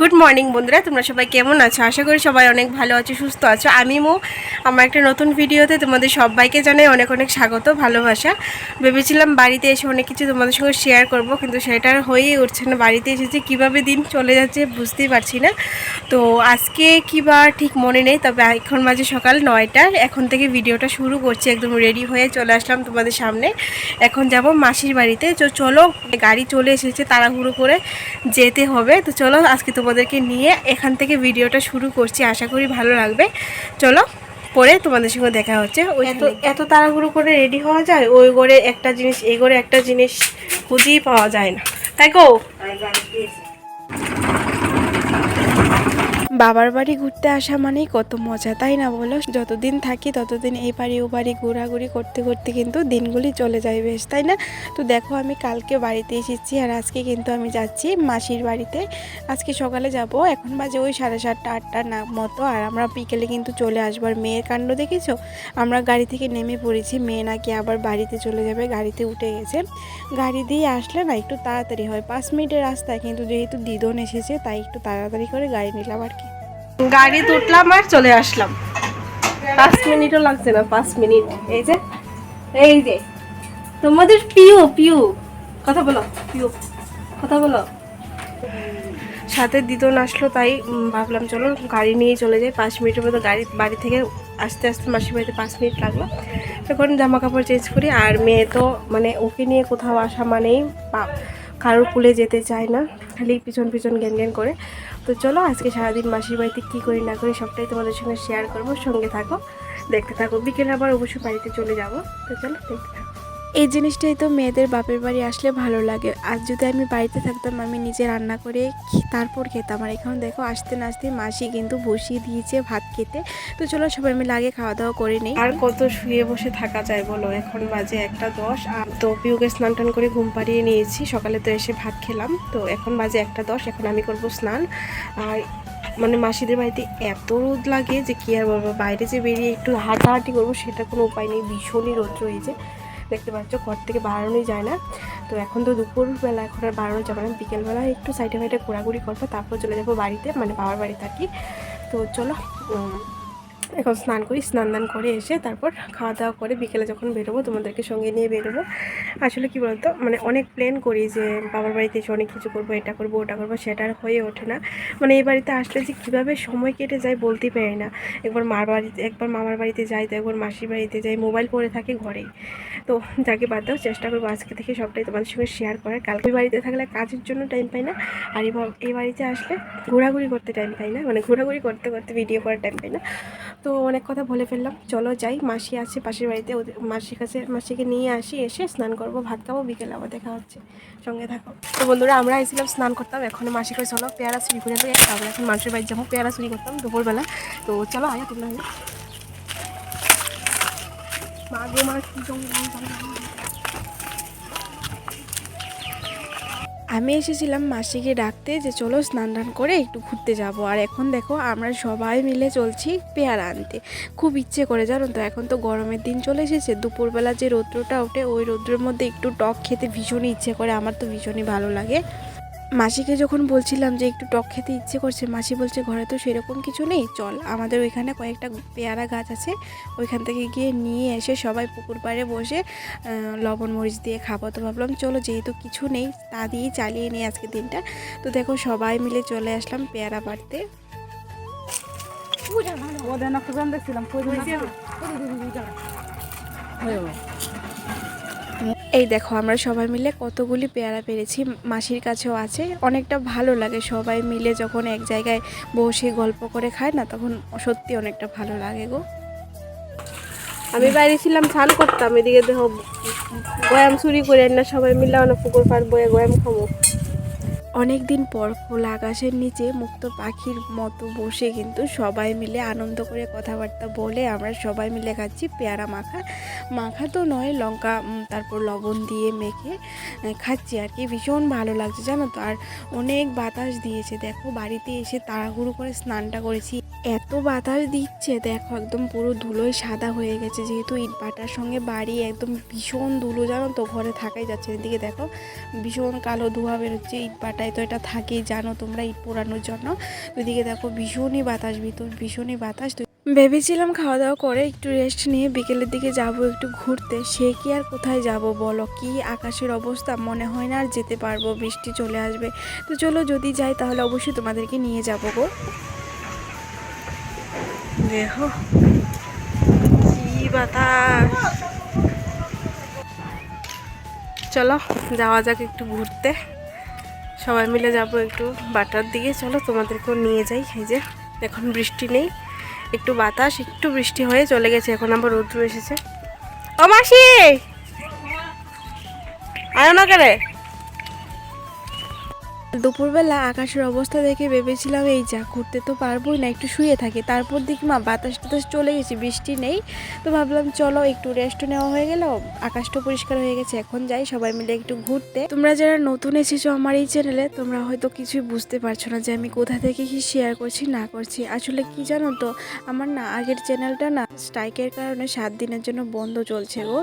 Good morning বন্ধুরা। তোমরা সবাই কেমন আছো? আশা করি সবাই অনেক ভালো আছো, সুস্থ আছো। আমি মো। আমার একটা নতুন ভিডিওতে তোমাদের সবাইকে জানাই অনেক অনেক স্বাগত, ভালোবাসা। ভেবেছিলাম বাড়িতে এসে অনেক কিছু তোমাদের সঙ্গে শেয়ার করব, কিন্তু সেটা হয়েই উঠছে না। বাড়িতে এসেছে, কীভাবে দিন চলে যাচ্ছে বুঝতেই পারছি না। তো আজকে কী বার ঠিক মনে নেই, তবে এখন মাঝে সকাল নয়টার এখন থেকে ভিডিওটা শুরু করছি, একদম রেডি হয়ে চলে আসলাম তোমাদের সামনে। এখন যাব মাসির বাড়িতে। তো চলো, গাড়ি চলে এসেছে, তাড়াহুড়ো করে যেতে হবে। তো চলো, আজকে তোমাদেরকে নিয়ে এখান থেকে ভিডিওটা শুরু করছি। আশা করি ভালো লাগবে। চলো পরে তোমাদের সঙ্গে দেখা হচ্ছে। ওই এত এত তাড়াহুড়ো করে রেডি হওয়া যায়? ওই করে একটা জিনিস এ করে একটা জিনিস খুঁজেই পাওয়া যায় না। তাই গো? বাবার বাড়ি ঘুরতে আসা মানেই কত মজা, তাই না বলো? যতদিন থাকি ততদিন এই বাড়ি ও বাড়ি ঘোরাঘুরি করতে করতে কিন্তু দিনগুলি চলে যায় বেশ, তাই না? তো দেখো আমি কালকে বাড়িতে এসেছি আর আজকে কিন্তু আমি যাচ্ছি মাসির বাড়িতে। আজকে সকালে যাব, এখন বাজে ওই সাড়ে সাতটা, আটটা না মতো আর আমরা বিকেলে কিন্তু চলে আসব। আর মেয়ের কাণ্ড দেখেছ? আমরা গাড়ি থেকে নেমে পড়েছি, মেয়ে নাকি আবার বাড়িতে চলে যাবে, গাড়িতে উঠে গেছে। গাড়ি দিয়ে আসলে না একটু তাড়াতাড়ি হয়, পাঁচ মিনিটের রাস্তায় কিন্তু যেহেতু দিদন এসেছে তাই একটু তাড়াতাড়ি করে গাড়ি নিলাম আর কি গাড়িতে উঠলাম আর চলে আসলাম। পাঁচ মিনিটও লাগছে না পাঁচ মিনিট। এই যে এই যে। তোমাদের পিউ পিউ। কথা বলো পিউ। কথা বলো। সাথে দিদন আসলো তাই ভাবলাম চলো গাড়ি নিয়ে চলে যাই। পাঁচ মিনিটের মতো গাড়ি বাড়ি থেকে আস্তে আস্তে মাসির বাড়িতে পাঁচ মিনিট লাগল। তখন জামা কাপড় চেঞ্জ করি আর মেয়ে তো মানে ওকে নিয়ে কোথাও আসা মানেই কারোর কুলে যেতে চায় না খালি পিছন পিছন গ্যান গ্যান করে। তো চলো, আজকে সারাদিন মাসির বাড়িতে কী করি না করি সবটাই তোমাদের সঙ্গে শেয়ার করব, সঙ্গে থাকো, দেখতে থাকো। বিকেলে আবার অবশ্যই বাড়িতে চলে যাব। তো চলো, দেখতে থাকো। এই জিনিসটাই তো মেয়েদের বাপের বাড়ি আসলে ভালো লাগে। আর যদি আমি বাড়িতে থাকতাম, আমি নিজে রান্না করে তারপর খেতাম। আর এখন দেখো, আসতে না আসতে মাসি কিন্তু বসিয়ে দিয়েছে ভাত খেতে। তো চলো সবাই মিলে আগে খাওয়া দাওয়া করে নিই। আর কত শুয়ে বসে থাকা যায় বলো? এখন বাজে একটা দশ। আর তো পিউকে স্নান টান করে ঘুম পাড়িয়ে নিয়েছি। সকালে তো এসে ভাত খেলাম। তো এখন বাজে একটা দশ। এখন আমি করব স্নান। আর মানে মাসিদের বাড়িতে এত রোদ লাগে যে কি আর বলব? বাইরে যে বেরিয়ে একটু হাঁটাহাঁটি করব, সেটা কোনো উপায় নেই। ভীষণই রোদ রয়েছে। দেখতে পাচ্ছ, ঘর থেকে বাড়ানোই যায় না। তো এখন তো দুপুরবেলা, এখন আর বাড়ানো যাবে না। বিকেলবেলা একটু সাইডে ফাইডে ঘোরাঘুরি করব, তারপর চলে যাব বাড়িতে মানে বাবার বাড়ি থাকি তো চলো এখন স্নান করি স্নান দান করে এসে তারপর খাওয়া দাওয়া করে বিকেলে যখন বেরোবো, তোমাদেরকে সঙ্গে নিয়ে বেরোবো। আসলে কি বলতো মানে অনেক প্ল্যান করি যে বাবার বাড়িতে এসে অনেক কিছু করব, এটা করব, ওটা করব, সেটা আর হয়ে ওঠে না। মানে এই বাড়িতে আসলে যে কীভাবে সময় কেটে যায় বলতেই পারি না। একবার মার বাড়িতে, একবার মামার বাড়িতে যাই তো একবার মাসির বাড়িতে যাই মোবাইল পড়ে থাকে ঘরে তো যাকে বাদ দাও চেষ্টা করব আজকে থেকে সবটাই তোমাদের সঙ্গে শেয়ার করার। কালকে বাড়িতে থাকলে কাজের জন্য টাইম পাই না, আর এই বাড়িতে আসলে ঘোরাঘুরি করতে টাইম পাই না। মানে ঘোরাঘুরি করতে করতে ভিডিও করার টাইম পাই না। তো অনেক কথা বলে ফেললাম। চলো যাই, মাসি আছে পাশের বাড়িতে, ওদের মাসির কাছে, মাসিকে নিয়ে আসি, এসে স্নান করব, ভাত খাব, বিকেলে আবার দেখা হচ্ছে। সঙ্গে থাকো। তো বন্ধুরা, আমরা এসেছিলাম, স্নান করতাম, এখন মাসি করে চলো পেয়ারা চুরি করে আমরা এখন মানুষের বাড়ি যাব, পেয়ারা চুরি করতাম দুপুরবেলা। তো চলো, আয়া তোমরা। আয়া। মা গো আমি এসেছিলাম মাসিকে ডাকতে যে চলো স্নান টান করে একটু ঘুরতে যাব। আর এখন দেখো আমরা সবাই মিলে চলছি পেয়ারা আনতে। খুব ইচ্ছে করে, জানো তো? এখন তো গরমের দিন চলে এসেছে। দুপুরবেলা যে রৌদ্রটা ওঠে, ওই রৌদ্রের মধ্যে একটু টক খেতে ভীষণই ইচ্ছে করে। আমার তো ভীষণই ভালো লাগে। মাসিকে যখন বলছিলাম যে একটু টক খেতে ইচ্ছে করছে মাসি বলছে ঘরে তো সেরকম কিছু নেই চল আমাদের ওইখানে কয়েকটা পেয়ারা গাছ আছে ওইখান থেকে গিয়ে নিয়ে এসে সবাই পুকুর পাড়ে বসে লবণ মরিচ দিয়ে খাব। তো ভাবলাম চলো যেহেতু কিছু নেই তা দিয়েই চালিয়ে নিই আজকে দিনটা। তো দেখো সবাই মিলে চলে আসলাম পেয়ারা পাড়তে দেখছিলাম এই দেখো, আমরা সবাই মিলে কতগুলি পেয়ারা পেরেছি, মাসির কাছেও আছে। অনেকটা ভালো লাগে সবাই মিলে যখন এক জায়গায় বসে গল্প করে খায় না, তখন সত্যি অনেকটা ভালো লাগে গো। আমি বাইরে ছিলাম, স্নান করতাম, এদিকে দেখো গয়াম চুরি করে না সবাই মিলে অনেক পুকুর পাড় বয়ে গয়াম খামো অনেক দিন পর খোলা আকাশের নিচে মুক্ত পাখির মতো বসে কিন্তু সবাই মিলে আনন্দ করে কথাবার্তা বলে আমরা সবাই মিলে খাচ্ছি পেয়ারা মাখা। মাখা তো নয়, লঙ্কা তারপর লবণ দিয়ে মেখে খাচ্ছি আর কি। ভীষণ ভালো লাগছে জানো তো। আর অনেক বাতাস দিয়েছে। দেখো, বাড়িতে এসে তাড়াহুড়ো করে স্নানটা করেছি। এত বাতাস দিচ্ছে, দেখো একদম পুরো ধুলোয় সাদা হয়ে গেছে, যেহেতু ইট ভাটার সঙ্গে বাড়ি একদম ভীষণ ধুলো, জানো তো, ঘরে থাকাই যাচ্ছে এদিকে দেখো, ভীষণ কালো ধোঁয়া বেরোচ্ছে ইট ভাটায় তো এটা থাকেই, জানো তোমরা ইট পোড়ানোর জন্য। ওইদিকে দেখো, ভীষণই বাতাস, ভিতর ভীষণই বাতাস। ভেবেছিলাম খাওয়া দাওয়া করে একটু রেস্ট নিয়ে বিকেলের দিকে যাব একটু ঘুরতে, সে কি আর কোথায় যাব বলো? কি আকাশের অবস্থা? মনে হয় না আর যেতে পারব, বৃষ্টি চলে আসবে। তো চলো, যদি যাই তাহলে অবশ্যই তোমাদেরকে নিয়ে যাব গো। কি বাতাস। চলো, যাওয়া যাক একটু ঘুরতে। সবাই মিলে যাব একটু বাটার দিকে। চলো, তোমাদেরকেও নিয়ে যাই। এই যে, এখন বৃষ্টি নেই। একটু বাতাস, একটু বৃষ্টি হয়ে চলে গেছে। এখন আবার রৌদ্র এসেছে। ও মাসি! আয় না কেরে দুপুরবেলা আকাশের অবস্থা দেখে ভেবেছিলাম, এই যা, ঘুরতে তো পারবোই না, একটু শুয়ে থাকি। তারপর দেখি, মা, বাতাস টাতাস চলে গেছে, বৃষ্টি নেই। তো ভাবলাম, চলো, একটু রেস্ট নেওয়া হয়ে গেল, আকাশটা পরিষ্কার হয়ে গেছে, এখন যাই, সবাই মিলে একটু ঘুরতে। তোমরা যারা নতুন এসেছ আমার এই চ্যানেলে তোমরা হয়তো কিছুই বুঝতে পারছ না যে আমি কোথা থেকে কি শেয়ার করছি, না করছি। আসলে কি জানো তো, আমার না আগের চ্যানেলটা না স্ট্রাইকের কারণে সাত দিনের জন্য বন্ধ চলছে গো।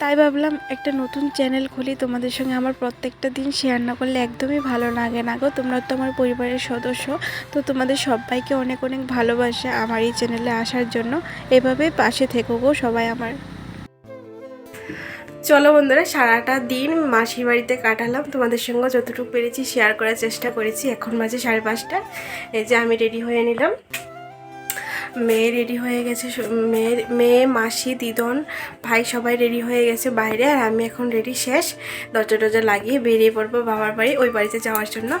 তাই ভাবলাম, একটা নতুন চ্যানেল খুলি, তোমাদের সঙ্গে আমার প্রত্যেকটা দিন শেয়ার না করলে একদমই ভালো লাগে না গো, তোমরা তো আমার পরিবারের সদস্য, তো তোমাদের সবাইকে অনেক অনেক ভালোবাসা আমার এই চ্যানেলে আসার জন্য। এভাবে পাশে থেকো গো সবাই আমার। চলো বন্ধুরা, সারাটা দিন মাসির বাড়িতে কাটালাম। তোমাদের সঙ্গে যতটুকু পেরেছি শেয়ার করার চেষ্টা করেছি। এখন মাঝে সাড়ে পাঁচটা। এই যে আমি রেডি হয়ে নিলাম। মেয়ে রেডি হয়ে গেছে মেয়ের মেয়ে মাসি, দিদন, ভাই সবাই রেডি হয়ে গেছে বাইরে আর আমি এখন রেডি শেষ। দরজা টরজা লাগিয়ে বেরিয়ে পড়ব বাবার বাড়ি, ওই বাড়িতে যাওয়ার জন্য।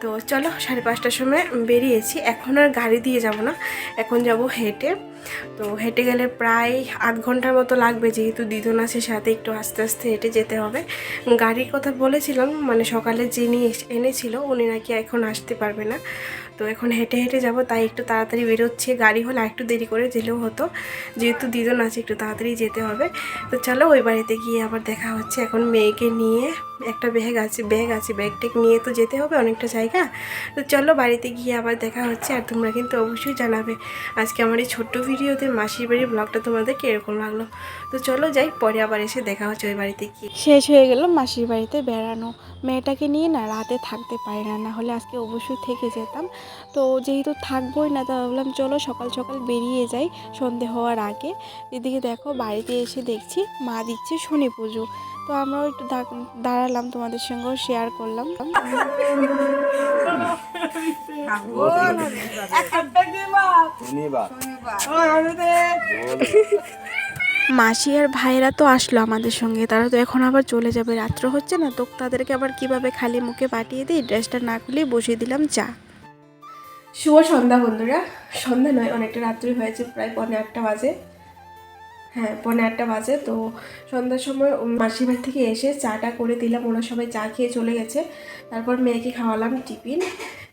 তো চলো সাড়ে পাঁচটার সময় বেরিয়েছি। এখন আর গাড়ি দিয়ে যাব না। এখন যাব হেঁটে। তো হেঁটে গেলে প্রায় আধ ঘণ্টার মতো লাগবে, যেহেতু দিদন আছে, সাথে একটু আস্তে আস্তে হেঁটে যেতে হবে। গাড়ির কথা বলেছিলাম মানে সকালে যিনি এনেছিল, উনি নাকি এখন আসতে পারবে না। তো এখন হেঁটে হেঁটে যাব, তাই একটু তাড়াতাড়ি বেরোচ্ছে। গাড়ি হলে একটু দেরি করে দিলেও হতো, যেহেতু দিদন আছে, একটু তাড়াতাড়ি যেতে হবে। তো চলো ওই বাড়িতে গিয়ে আবার দেখা হচ্ছে। এখন মেয়েকে নিয়ে একটা ব্যাগ আছে ব্যাগ আছে ব্যাগ টেগ নিয়ে তো যেতে হবে অনেকটা জায়গা। তো চলো বাড়িতে গিয়ে আবার দেখা হচ্ছে, আর তোমরা কিন্তু অবশ্যই জানাবে। আজকে আমার এই ছোট্ট ভিডিওতে মাসির বাড়ির ব্লগটা তোমাদের কীরকম লাগল। তো চলো যাই, পরে আবার এসে দেখা হচ্ছে ওই বাড়িতে গিয়ে। শেষ হয়ে গেল মাসির বাড়িতে বেড়ানো। মেয়েটাকে নিয়ে না রাতে থাকতে পারি না না হলে আজকে অবশ্যই থেকে যেতাম। তো যেহেতু থাকবোই না, তা ভাবলাম চলো সকাল সকাল বেরিয়ে যাই সন্ধে হওয়ার আগে। এদিকে দেখো বাড়িতে এসে দেখছি মা দিচ্ছে শনি পুজো। তো আমরাও একটু দাঁড়ালাম তোমাদের সঙ্গেও শেয়ার করলাম। মাসি আর ভাইরা তো আসলো আমাদের সঙ্গে। তারা তো এখন আবার চলে যাবে। রাত্র হচ্ছে না তো তাদেরকে আবার কীভাবে খালি মুখে পাঠিয়ে দিই? ড্রেসটা না খুলেই বসিয়ে দিলাম চা। শুভ সন্ধ্যা বন্ধুরা। সন্ধ্যা নয় অনেকটা রাত্রি হয়েছে প্রায় পৌনে আটটা বাজে। হ্যাঁ পৌনে আটটা বাজে। তো সন্ধ্যার সময় মাসির বাড়ি থেকে এসে চাটা করে দিলাম। ওরা সবাই চা খেয়ে চলে গেছে। তারপর মেয়েকে খাওয়ালাম টিফিন।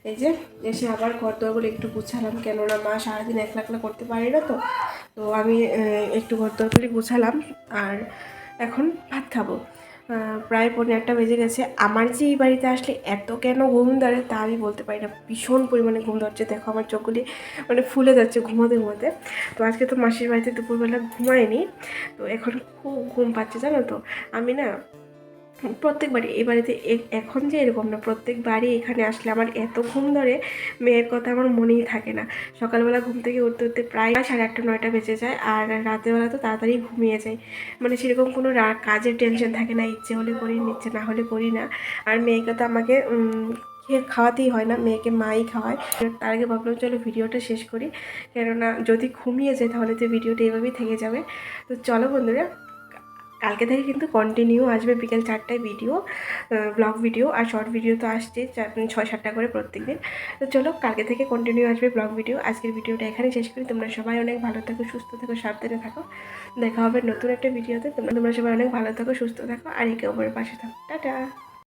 এই যে, এসে আবার ঘর দরগুলো একটু গুছালাম, কেননা মা সারাদিন একলা একলা করতে পারে না তো। তো আমি একটু ঘর দরগুলি গুছালাম আর এখন ভাত খাব। প্রায় পনেরো একটা বেজে গেছে। আমার যে এই বাড়িতে আসলে এত কেন ঘুম ধরে তা আমি বলতে পারি না। ভীষণ পরিমাণে ঘুম ধরছে, দেখো আমার চোখগুলি মানে ফুলে যাচ্ছে ঘুমোতে ঘুমোতে। তো আজকে তো মাসির বাড়িতে দুপুরবেলা ঘুমায়নি। তো এখন খুব ঘুম পাচ্ছে, জানো তো। আমি না প্রত্যেকবারই এই বাড়িতে এখন যে এরকম না প্রত্যেকবারই এখানে আসলে আমার এত ঘুম ধরে মেয়ের কথা আমার মনেই থাকে না। সকালবেলা ঘুম থেকে উঠতে উঠতে প্রায় সাড়ে আটটা, নয়টা বেজে যায় আর রাতেরবেলা তো তাড়াতাড়ি ঘুমিয়ে যায়। মানে সেরকম কোনো কাজের টেনশন থাকে না, ইচ্ছে হলে করি ইচ্ছে না হলে করি না। আর মেয়েকে তো আমাকে খেয়ে খাওয়াতেই হয় না, মেয়েকে মাই খাওয়ায়। তার আগে ভাবলাম চলো ভিডিওটা শেষ করি। কেননা যদি ঘুমিয়ে যায় তাহলে তো ভিডিওটা এভাবেই থেকে যাবে। তো চলো বন্ধুরা কালকে থেকে কিন্তু কন্টিনিউ আসবে বিকেল চারটায় ভিডিও ব্লগ ভিডিও আর শর্ট ভিডিও তো আসছে ছয় সাতটা করে প্রত্যেক দিন তো চলো কালকে থেকে কন্টিনিউ আসবে ব্লগ ভিডিও আজকের ভিডিওটা এখানে শেষ করি। তোমরা সবাই অনেক ভালো থাকো, সুস্থ থাকো, সাবধানে থাকো। দেখা হবে নতুন একটা ভিডিওতে তোমরা তোমরা সবাই অনেক ভালো থাকো, সুস্থ থাকো। আর একে অপরের পাশে থাকো। টাটা!